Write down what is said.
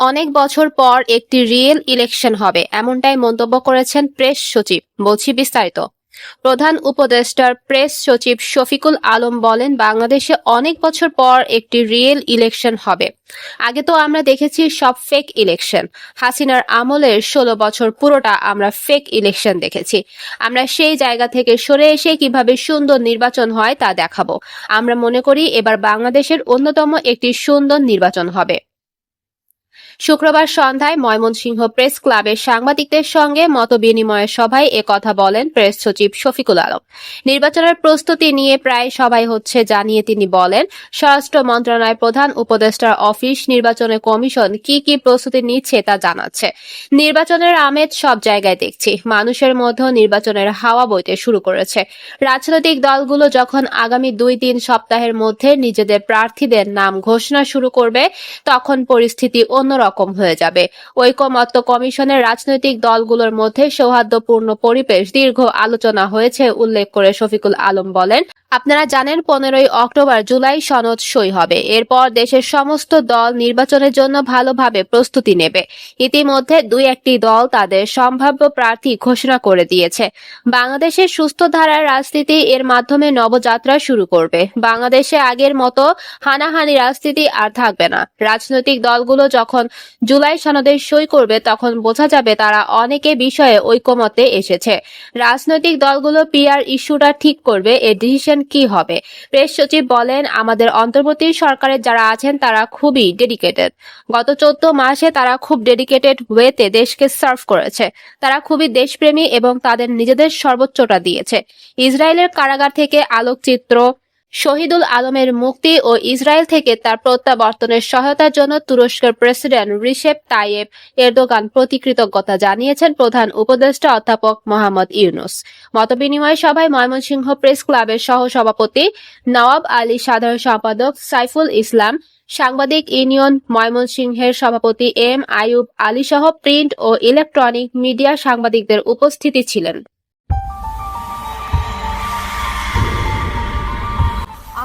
অনেক বছর পর একটি রিয়েল ইলেকশন হবে, এমনটাই মন্তব্য করেছেন প্রেস সচিব। বলছি বিস্তারিত। প্রধান উপদেষ্টার প্রেস সচিব শফিকুল আলম বলেন, বাংলাদেশে অনেক বছর পর একটি রিয়েল ইলেকশন হবে। আগে তো আমরা দেখেছি সব ফেক ইলেকশন হাসিনার আমলের ষোলো বছর পুরোটা আমরা ফেক ইলেকশন দেখেছি। আমরা সেই জায়গা থেকে সরে এসে কীভাবে সুন্দর নির্বাচন হয় তা দেখাবো। আমরা মনে করি এবার বাংলাদেশের অন্যতম একটি সুন্দর নির্বাচন হবে। শুক্রবার সন্ধ্যায় ময়মনসিংহ প্রেস ক্লাবের সাংবাদিকদের সঙ্গে মতবিনিময়ের সভায় এ কথা বলেন প্রেস সচিব শফিকুল আলম। নির্বাচনের প্রস্তুতি নিয়ে প্রায় সবাই হচ্ছে জানিয়ে তিনি বলেন, স্বরাষ্ট্র মন্ত্রণালয় প্রধান উপদেষ্টার অফিস, নির্বাচনে কমিশন কি কি প্রস্তুতি নিচ্ছে তা জানাচ্ছে। নির্বাচনের আমেজ সব জায়গায় দেখছি। মানুষের মধ্যে নির্বাচনের হাওয়া বইতে শুরু করেছে। রাজনৈতিক দলগুলো যখন আগামী দুই তিন সপ্তাহের মধ্যে নিজেদের প্রার্থীদের নাম ঘোষণা শুরু করবে, তখন পরিস্থিতি অন্যরকম। হয়ে যাবে। ঐকমত্য কমিশনের রাজনৈতিক দলগুলোর মধ্যে সৌহার্দ্যপূর্ণ পরিবেশ দীর্ঘ আলোচনা হয়েছে, উল্লেখ করে শফিকুল আলম বলেন। আপনারা জানেন পনেরোই অক্টোবর জুলাই সনদ সই হবে। এরপর দেশের সমস্ত দল নির্বাচনের জন্য ভালোভাবে প্রস্তুতি নেবে। ইতিমধ্যে দুই একটি দল তাদের সম্ভাব্য প্রার্থী ঘোষণা করে দিয়েছে। বাংলাদেশের সুস্থ ধারার রাজনীতি এর মাধ্যমে নবযাত্রা শুরু করবে। বাংলাদেশে আগের মতো হানাহানি রাজনীতি আর থাকবে না। রাজনৈতিক দলগুলো যখন জুলাই সনদে সই করবে, তখন বোঝা যাবে তারা অনেকে বিষয়ে ঐকমতে এসেছে। রাজনৈতিক দলগুলো পিআর ইস্যুটা ঠিক করবে এর ডিসিশন কি হবে? প্রেস সচিব বলেন, আমাদের অন্তর্বর্তী সরকারের যারা আছেন, তারা খুবই ডেডিকেটেড গত চোদ্দ মাসে তারা খুব ডেডিকেটেড ওয়েতে দেশকে সার্ভ করেছে। তারা খুবই দেশপ্রেমী এবং তাদের নিজেদের সর্বোচ্চটা দিয়েছে। ইসরায়েলের কারাগার থেকে আলোকচিত্র শহীদুল আলমের মুক্তি ও ইসরায়েল থেকে তার প্রত্যাবর্তনের সহায়তার জন্য তুরস্কের প্রেসিডেন্ট রিসেপ তাইয়েব এরদোগান প্রতি কৃতজ্ঞতা জানিয়েছেন প্রধান উপদেষ্টা অধ্যাপক মোহাম্মদ ইউনুস। মতবিনিময় সভায় ময়মনসিংহ প্রেস ক্লাবের সহ সভাপতি নওয়াব আলী সাধারণ সম্পাদক সাইফুল ইসলাম, সাংবাদিক ইউনিয়ন ময়মনসিংহের সভাপতি এম আইয়ুব আলী সহ প্রিন্ট ও ইলেকট্রনিক মিডিয়া সাংবাদিকদের উপস্থিতি ছিলেন।